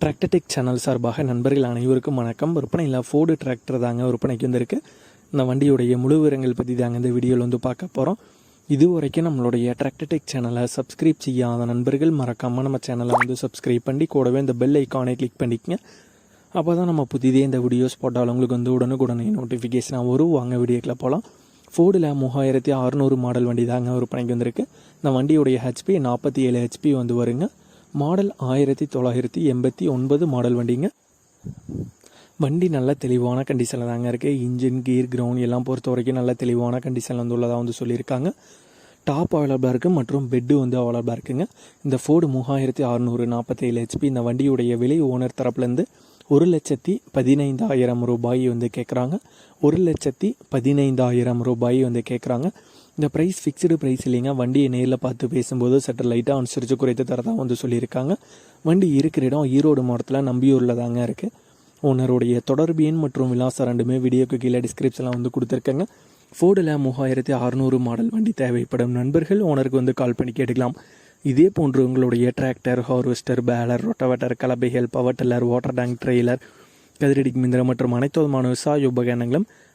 Tractor Tech channel சார்பாக நண்பர்கள் அனைவருக்கும் வணக்கம். விற்பனையில் ஃபோர்டு டிராக்டர் தாங்க விற்பனைக்கு வந்திருக்கு. இந்த வண்டியுடைய முழு விவரங்கள் பற்றி தாங்க இந்த வீடியோவில் வந்து பார்க்க போகிறோம் இது வரைக்கும் நம்மளுடைய டிராக்டர்டெக் சேனலை சப்ஸ்கிரைப் செய்யாத நண்பர்கள் மறக்காமல் நம்ம சேனலை வந்து சப்ஸ்கிரைப் பண்ணி கூடவே இந்த பெல் ஐக்கானை கிளிக் பண்ணிக்கங்க. அப்போ தான் நம்ம புதிதே இந்த வீடியோஸ் போட்டால் உங்களுக்கு வந்து உடனுக்குடனே நோட்டிஃபிகேஷனாக வரும். வாங்க வீடியோக்கில் போகலாம் ஃபோர்டில் மூவாயிரத்தி அறநூறு மாடல் வண்டி தாங்க விற்பனைக்கு வந்திருக்கு. இந்த வண்டியுடைய ஹெச்பி நாற்பத்தி ஏழு ஹெச்பி வந்து வருங்க. மாடல் ஆயிரத்தி தொள்ளாயிரத்தி எண்பத்தி ஒன்பது மாடல் வண்டிங்க. வண்டி நல்ல தெளிவான கண்டிஷனில் தாங்க இருக்குது இன்ஜின் கீர் கிரவுண்ட் எல்லாம் பொறுத்த வரைக்கும் நல்ல தெளிவான கண்டிஷனில் வந்து உள்ளதாக வந்து சொல்லியிருக்காங்க. டாப் அவைலபிளாக இருக்குது மற்றும் பெட்டு வந்து அவைலபிளாக இருக்குங்க. இந்த ஃபோர்டு மூவாயிரத்தி அறநூறு நாற்பத்தேழு ஹெச்பி இந்த வண்டியுடைய விலை ஓனர் தரப்புலேருந்து ஒரு லட்சத்தி பதினைந்தாயிரம் ரூபாய் வந்து கேட்குறாங்க ஒரு லட்சத்தி பதினைந்தாயிரம் ரூபாய் வந்து கேட்குறாங்க இந்த ப்ரைஸ் ஃபிக்ஸ்டு ப்ரைஸ் இல்லைங்க. வண்டியை நேரில் பார்த்து பேசும்போது சற்று லைட்டாக அனுசரித்து குறைத்து தரதான் வந்து சொல்லியிருக்காங்க. வண்டி இருக்கிற இடம் ஈரோடு மாவட்டத்தில் நம்பியூரில் தாங்க இருக்குது ஓனருடைய தொடர்பு எண் மற்றும் விலாசம் ரெண்டுமே வீடியோக்கு கீழே டிஸ்கிரிப்ஷனில் வந்து கொடுத்துருக்கேங்க. ஃபோர்டில் மூவாயிரத்தி அறநூறு மாடல் வண்டி தேவைப்படும். நண்பர்கள் ஓனருக்கு வந்து கால் பண்ணி கேட்டுக்கலாம். இதே போன்று உங்களுடைய tractor harvester baler rotavator கலபைகள் power tiller water tank trailer கதிரடிக்கு மிந்திரம் மற்றும் அனைத்து விதமான விவசாய உபகரணங்களும்